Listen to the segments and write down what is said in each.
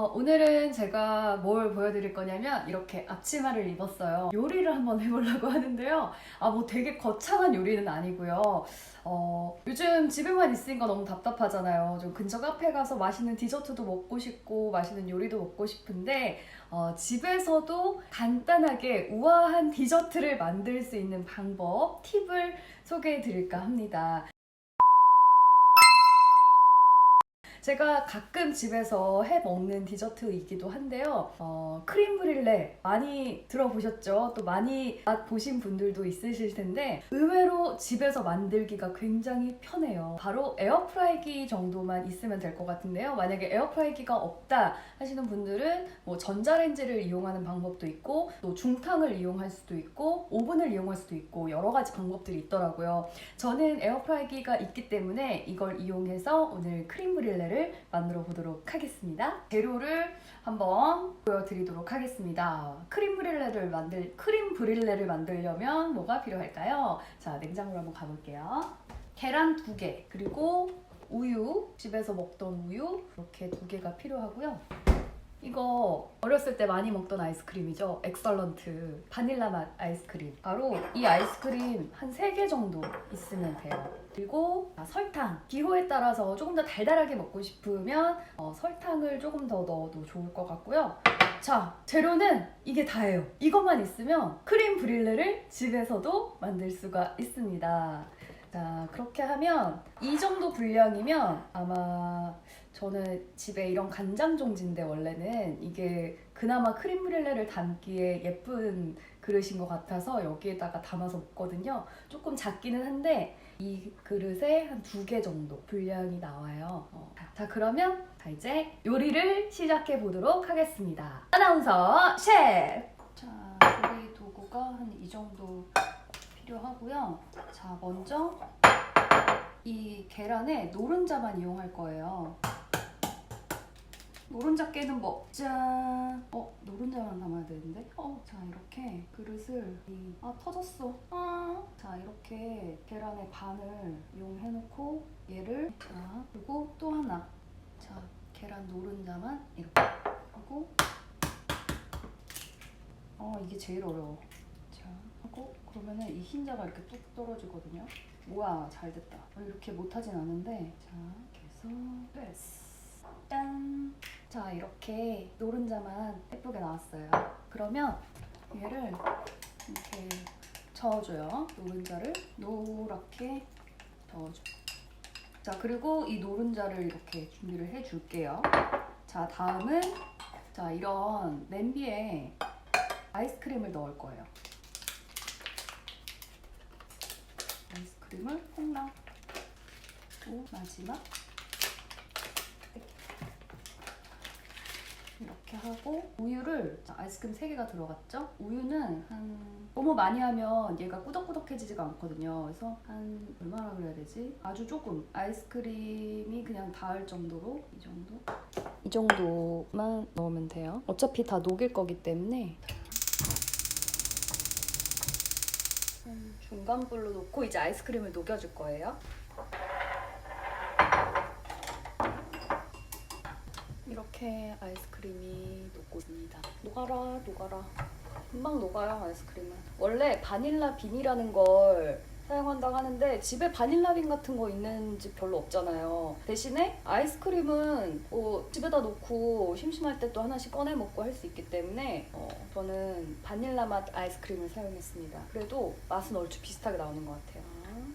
어, 오늘은 제가 뭘 보여드릴 거냐면 이렇게 앞치마를 입었어요. 요리를 한번 해보려고 하는데요. 아, 뭐 되게 거창한 요리는 아니고요. 어, 요즘 집에만 있으니까 너무 답답하잖아요. 좀 근처 카페 가서 맛있는 디저트도 먹고 싶고 맛있는 요리도 먹고 싶은데 어, 집에서도 간단하게 우아한 디저트를 만들 수 있는 방법, 팁을 소개해 드릴까 합니다. 제가 가끔 집에서 해 먹는 디저트이기도 한데요. 어, 크림 브릴레 많이 들어보셨죠? 또 많이 맛보신 분들도 있으실 텐데 의외로 집에서 만들기가 굉장히 편해요. 바로 에어프라이기 정도만 있으면 될 것 같은데요. 만약에 에어프라이기가 없다 하시는 분들은 뭐 전자레인지를 이용하는 방법도 있고 또 중탕을 이용할 수도 있고 오븐을 이용할 수도 있고 여러 가지 방법들이 있더라고요. 저는 에어프라이기가 있기 때문에 이걸 이용해서 오늘 크림 브릴레 를 만들어 보도록 하겠습니다. 재료를 한번 보여드리도록 하겠습니다. 크림 브릴레를 만들 크림 브릴레를 만들려면 뭐가 필요할까요? 자, 냉장고로 한번 가볼게요. 계란 두 개, 그리고 우유, 집에서 먹던 우유 이렇게 두 개가 필요하고요. 이거 어렸을 때 많이 먹던 아이스크림이죠. 엑설런트 바닐라 맛 아이스크림. 바로 이 아이스크림 한 3개 정도 있으면 돼요. 그리고 아, 설탕. 기호에 따라서 조금 더 달달하게 먹고 싶으면 어, 설탕을 조금 더 넣어도 좋을 것 같고요. 자, 재료는 이게 다예요. 이것만 있으면 크림 브릴레를 집에서도 만들 수가 있습니다. 자, 그렇게 하면 이 정도 분량이면 아마 저는 집에 이런 간장 종지인데 원래는 이게 그나마 크림 브릴레를 담기에 예쁜 그릇인 것 같아서 여기에다가 담아서 먹거든요. 조금 작기는 한데 이 그릇에 한 두 개 정도 분량이 나와요. 어, 자 그러면 자 이제 요리를 시작해 보도록 하겠습니다. 아나운서 셰프. 자 요리 도구가 한 이 정도 필요하고요. 자 먼저 이 계란에 노른자만 이용할 거예요. 노른자 깨는 법. 짠. 어, 노른자만 담아야 되는데? 어, 자, 이렇게 그릇을. 이... 아, 터졌어. 아. 자, 이렇게 계란의 반을 이용해놓고 얘를. 자, 그리고 또 하나. 자, 계란 노른자만 이렇게 하고. 어, 이게 제일 어려워. 자, 하고 그러면은 이 흰자가 이렇게 뚝 떨어지거든요. 뭐야, 잘 됐다. 어, 이렇게 못하진 않은데. 자, 이렇게 해서 됐어. 짠! 자, 이렇게 노른자만 예쁘게 나왔어요. 그러면 얘를 이렇게 저어줘요. 노른자를 노랗게 저어줘. 자, 그리고 이 노른자를 이렇게 준비를 해줄게요. 자, 다음은 자, 이런 냄비에 아이스크림을 넣을 거예요. 콩랑 또 마지막 이렇게 하고 우유를 자, 아이스크림 3개가 들어갔죠? 우유는 한 너무 많이 하면 얘가 꾸덕꾸덕해지지가 않거든요. 그래서 한 얼마나 그래야 되지? 아주 조금 아이스크림이 그냥 닿을 정도로 이 정도? 이 정도만 넣으면 돼요. 어차피 다 녹일 거기 때문에 한 중간 불로 놓고 이제 아이스크림을 녹여줄 거예요. 이렇게 아이스크림이 녹고 있습니다. 녹아라, 녹아라. 금방 녹아요, 아이스크림은. 원래 바닐라 빈이라는 걸 사용한다고 하는데 집에 바닐라 빈 같은 거 있는 집 별로 없잖아요. 대신에 아이스크림은 뭐 집에다 놓고 심심할 때 또 하나씩 꺼내 먹고 할 수 있기 때문에 어, 저는 바닐라 맛 아이스크림을 사용했습니다. 그래도 맛은 얼추 비슷하게 나오는 것 같아요.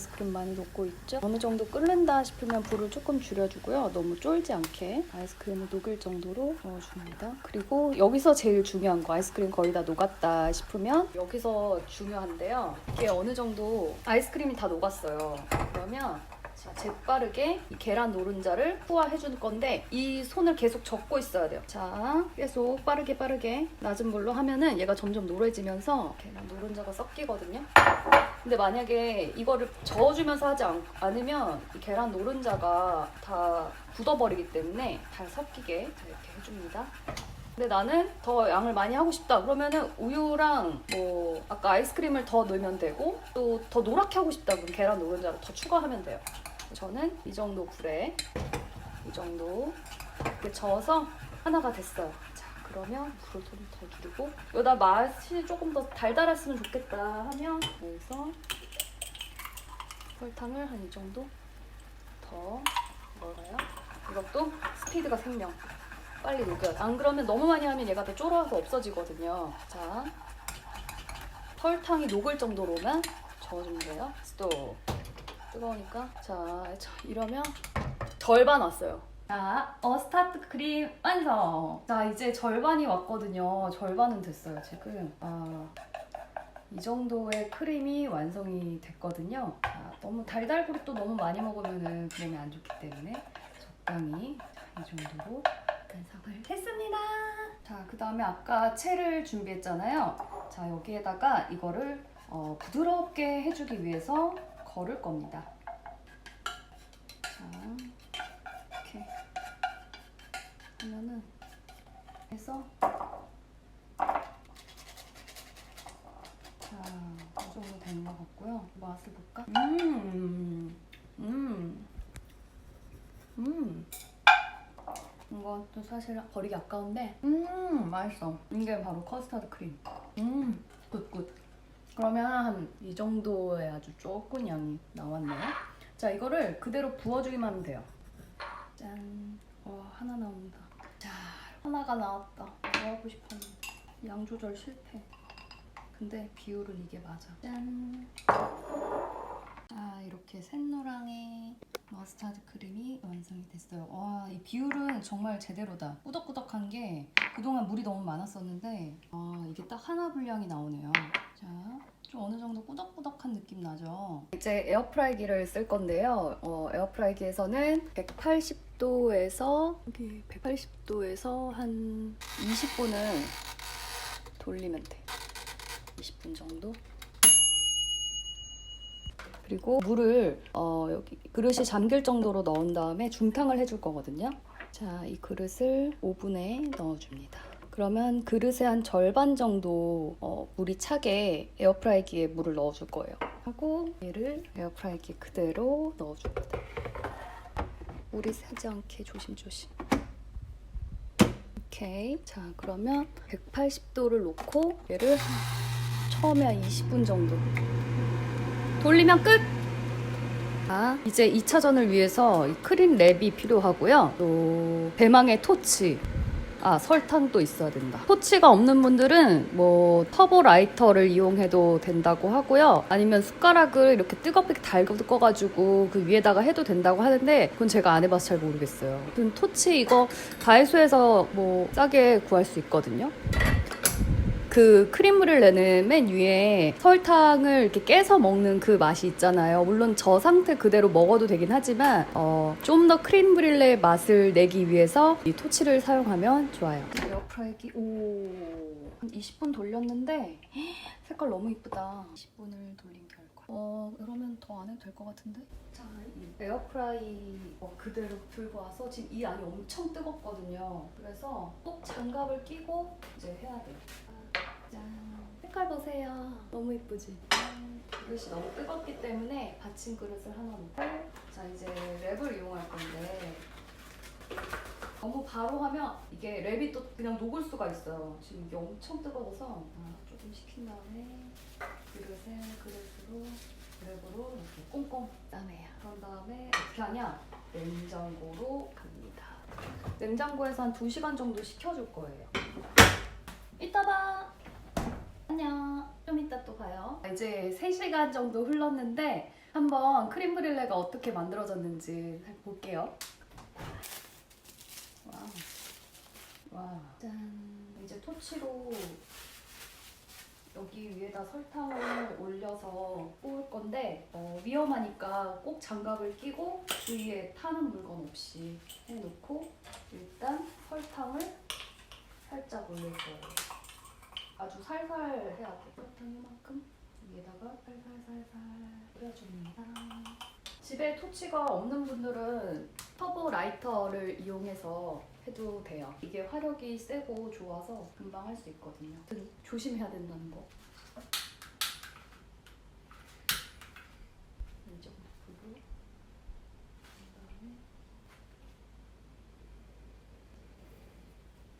아이스크림 많이 녹고 있죠? 어느 정도 끓는다 싶으면 불을 조금 줄여주고요. 너무 쫄지 않게 아이스크림을 녹일 정도로 넣어줍니다. 그리고 여기서 제일 중요한 거 아이스크림 거의 다 녹았다 싶으면 여기서 중요한데요. 이게 어느 정도 아이스크림이 다 녹았어요. 그러면 자, 재빠르게 이 계란 노른자를 후화해 줄 건데 이 손을 계속 젓고 있어야 돼요. 자, 계속 빠르게 빠르게 낮은 불로 하면은 얘가 점점 노래지면서 계란 노른자가 섞이거든요. 근데 만약에 이거를 저어주면서 하지 않, 않으면 이 계란 노른자가 다 굳어버리기 때문에 잘 섞이게 이렇게 해줍니다. 근데 나는 더 양을 많이 하고 싶다. 그러면은 우유랑 뭐 아까 아이스크림을 더 넣으면 되고 또 더 노랗게 하고 싶다. 그럼 계란 노른자를 더 추가하면 돼요. 저는 이 정도 불에 이 정도 이렇게 저어서 하나가 됐어요. 자, 그러면 불을 좀 더 줄이고 여기다 맛이 조금 더 달달했으면 좋겠다 하면 여기서 설탕을 한 이 정도 더 넣어요. 이것도 스피드가 생명. 빨리 녹여요. 안 그러면 너무 많이 하면 얘가 더 쫄아서 없어지거든요. 자, 설탕이 녹을 정도로만 저어주면 돼요. 스톱. 뜨거우니까. 자, 자, 이러면 절반 왔어요. 자, 어스타트 크림 완성. 자, 이제 절반이 왔거든요. 절반은 됐어요, 지금. 아, 이 정도의 크림이 완성이 됐거든요. 자, 너무 달달구리 또 너무 많이 먹으면은 몸에 안 좋기 때문에 적당히 자, 이 정도로 완성을 했습니다. 자, 그 다음에 아까 채를 준비했잖아요. 자, 여기에다가 이거를 어, 부드럽게 해주기 위해서 걸을 겁니다. 자, 이렇게 하면은 해서 자, 이 정도 되는 것 같고요. 맛을 볼까? 음, 음, 음. 이것도 사실 버리기 아까운데, 음, 맛있어. 이게 바로 커스터드 크림. 음, 굿굿. 그러면 한 이 정도의 아주 조금 양이 나왔네요. 자, 이거를 그대로 부어주기만 하면 돼요. 짠. 와, 하나 나온다. 자, 하나가 나왔다. 뭐 하고 싶었는데. 양 조절 실패. 근데 비율은 이게 맞아. 짠. 자, 이렇게 샛노랑의 머스타드 크림이 완성이 됐어요. 와, 이 비율은 정말 제대로다. 꾸덕꾸덕한 게 그동안 물이 너무 많았었는데 아, 이게 딱 하나 분량이 나오네요. 자, 좀 어느 정도 꾸덕꾸덕한 느낌 나죠? 이제 에어프라이기를 쓸 건데요. 어, 에어프라이기에서는 180도에서 여기 180도에서 한 20분을 돌리면 돼. 20분 정도. 그리고 물을 어, 여기 그릇이 잠길 정도로 넣은 다음에 중탕을 해줄 거거든요. 자, 이 그릇을 오븐에 넣어줍니다. 그러면 그릇의 한 절반 정도 어, 물이 차게 에어프라이기에 물을 넣어줄 거예요. 하고 얘를 에어프라이기에 그대로 넣어줍니다. 물이 새지 않게 조심조심. 오케이. 자, 그러면 180도를 놓고 얘를 처음에 한 20분 정도 돌리면 끝! 자, 이제 2차전을 위해서 이 크림 랩이 필요하고요. 또 배망의 토치. 아, 설탕도 있어야 된다. 토치가 없는 분들은 뭐 터보 라이터를 이용해도 된다고 하고요. 아니면 숟가락을 이렇게 뜨겁게 달궈가지고 그 위에다가 해도 된다고 하는데 그건 제가 안 해봐서 잘 모르겠어요. 그 토치 이거 다이소에서 뭐 싸게 구할 수 있거든요. 그 크림물을 내는 맨 위에 설탕을 이렇게 깨서 먹는 그 맛이 있잖아요. 물론 저 상태 그대로 먹어도 되긴 하지만 어, 좀 더 크림 브릴레 맛을 내기 위해서 이 토치를 사용하면 좋아요. 에어프라이기 오, 한 20분 돌렸는데 색깔 너무 이쁘다. 20분을 돌린 결과. 어, 그러면 더 안 해도 될 것 같은데? 자, 이 에어프라이 어, 그대로 들고 와서 지금 이 안이 엄청 뜨겁거든요. 그래서 꼭 장갑을 끼고 이제 해야 돼요. 짠. 색깔 보세요. 너무 이쁘지? 짠. 그릇이 너무 뜨겁기 때문에 받침 그릇을 하나 놓고 자 이제 랩을 이용할 건데 너무 바로 하면 이게 랩이 또 그냥 녹을 수가 있어요. 지금 이게 엄청 뜨거워서 아, 조금 식힌 다음에 그릇에 그릇으로 랩으로 이렇게 꽁꽁 싸매요. 그런 다음에 어떻게 하냐? 냉장고로 갑니다. 냉장고에서 한 2시간 정도 식혀줄 거예요. 이따 봐. 안녕. 좀 이따 또 봐요. 이제 3시간 정도 흘렀는데 한번 크림 브릴레가 어떻게 만들어졌는지 살- 볼게요. 와우. 와. 짠. 이제 토치로 여기 위에다 설탕을 올려서 구울 건데 어, 위험하니까 꼭 장갑을 끼고 주위에 타는 물건 없이 해놓고 일단 설탕을 살짝 올릴 거예요. 아주 살살 해야 돼. 설탕 이만큼 위에다가 살살살살 뿌려줍니다. 집에 토치가 없는 분들은 터보 라이터를 이용해서 해도 돼요. 이게 화력이 세고 좋아서 금방 할 수 있거든요. 조심해야 된다는 거.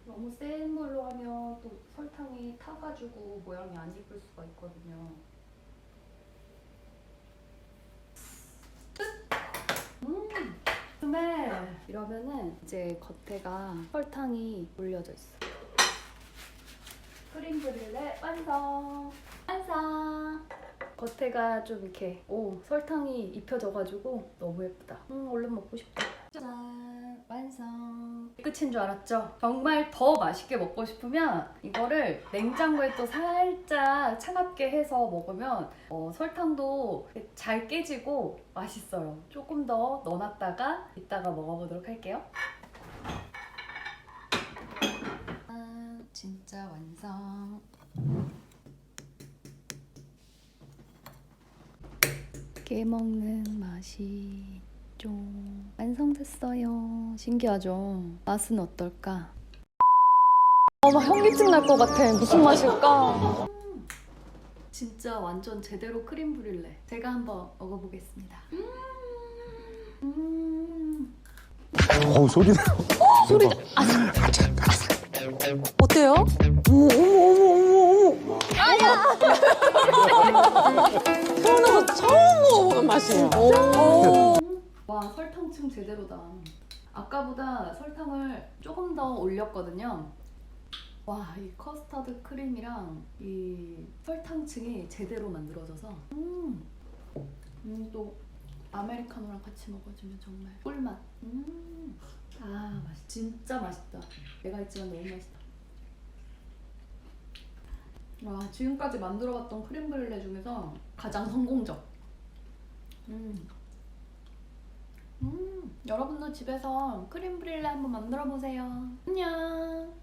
너무 센 물로 하면 또 설탕이 타가지고 모양이 안 이쁠 수가 있거든요. 음, 스멜! 이러면은 이제 겉에가 설탕이 올려져 있어. 크림 브릴레 완성! 완성! 겉에가 좀 이렇게 오 설탕이 입혀져가지고 너무 예쁘다. 음 얼른 먹고 싶다. 짠 완성. 끝인 줄 알았죠? 정말 더 맛있게 먹고 싶으면 이거를 냉장고에 또 살짝 차갑게 해서 먹으면 어, 설탕도 잘 깨지고 맛있어요. 조금 더 넣어놨다가 이따가 먹어보도록 할게요. 아, 진짜 완성. 깨먹는 맛이 좀 완성됐어요. 신기하죠? 맛은 어떨까? 아, 나 현기증 날 것 같아. 무슨 맛일까? 진짜 완전 제대로 크림 브릴레. 제가 한번 먹어보겠습니다. 음. 어우 소리 나. 소리. 어때요? 어머, 어머, 어머, 어머, 어머. 태어나서 처음 먹어보는 맛이에요. 오. 와 설탕층 제대로다. 아까보다 설탕을 조금 더 올렸거든요. 와 이 커스터드 크림이랑 이 설탕층이 제대로 만들어져서 음, 음, 또 아메리카노랑 같이 먹어주면 정말 꿀맛. 음. 아 맛있 진짜 맛있다. 내가 했지만 너무 맛있다. 와 지금까지 만들어봤던 크림 브릴레 중에서 가장 성공적. 음. 음, 여러분도 집에서 크림 브릴레 한번 만들어 보세요. 안녕.